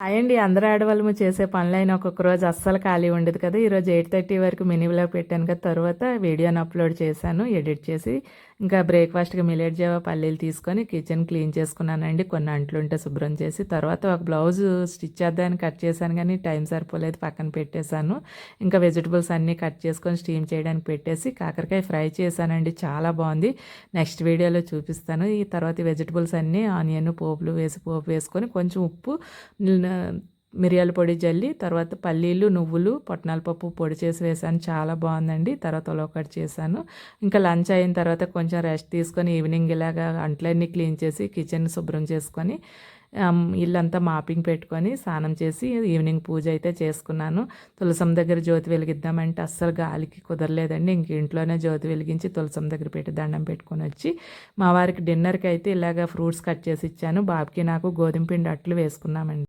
అయ్యండి అందరూ ఆడవాళ్ళము చేసే పనులైన ఒక్కొక్క రోజు అస్సలు ఖాళీ ఉండదు కదా. ఈరోజు ఎయిట్ థర్టీ వరకు మినీ బ్లాగ్ పెట్టాను కదా. తర్వాత వీడియోని అప్లోడ్ చేశాను ఎడిట్ చేసి ఇంకా బ్రేక్ఫాస్ట్గా మిలేట్ జావా పల్లీలు తీసుకొని కిచెన్ క్లీన్ చేసుకున్నానండి. కొన్ని అంట్లుంటే శుభ్రం చేసి తర్వాత ఒక బ్లౌజ్ స్టిచ్ చేద్దామని కట్ చేశాను కానీ టైం సరిపోలేదు పక్కన పెట్టేశాను. ఇంకా వెజిటబుల్స్ అన్నీ కట్ చేసుకొని స్టీమ్ చేయడానికి పెట్టేసి కాకరకాయ ఫ్రై చేశానండి. చాలా బాగుంది. నెక్స్ట్ వీడియోలో చూపిస్తాను. ఈ తర్వాత వెజిటబుల్స్ అన్నీ ఆనియన్ పోపులు వేసి పోపు వేసుకొని కొంచెం ఉప్పు మిరియాల పొడి జల్లి తర్వాత పల్లీలు నువ్వులు పొట్నాల పప్పు పొడి చేసి వేసాను. చాలా బాగుందండి. తర్వాత ఒకటి చేశాను. ఇంకా లంచ్ అయిన తర్వాత కొంచెం రెస్ట్ తీసుకొని ఈవినింగ్ ఇలాగా అంట్లన్నీ క్లీన్ చేసి కిచెన్ శుభ్రం చేసుకొని ఇల్లంతా మాపింగ్ పెట్టుకొని స్నానం చేసి ఈవినింగ్ పూజ అయితే చేసుకున్నాను. తులసం దగ్గర జ్యోతి వెలిగిద్దామంటే అస్సలు గాలికి కుదరలేదండి. ఇంక ఇంట్లోనే జ్యోతి వెలిగించి తులసం దగ్గర పెట్టి దండం పెట్టుకొని వచ్చి మా వారికి డిన్నర్కి అయితే ఇలాగ ఫ్రూట్స్ కట్ చేసి ఇచ్చాను. బాబుకి నాకు గోధుమ పిండి అట్లు వేసుకున్నామండి.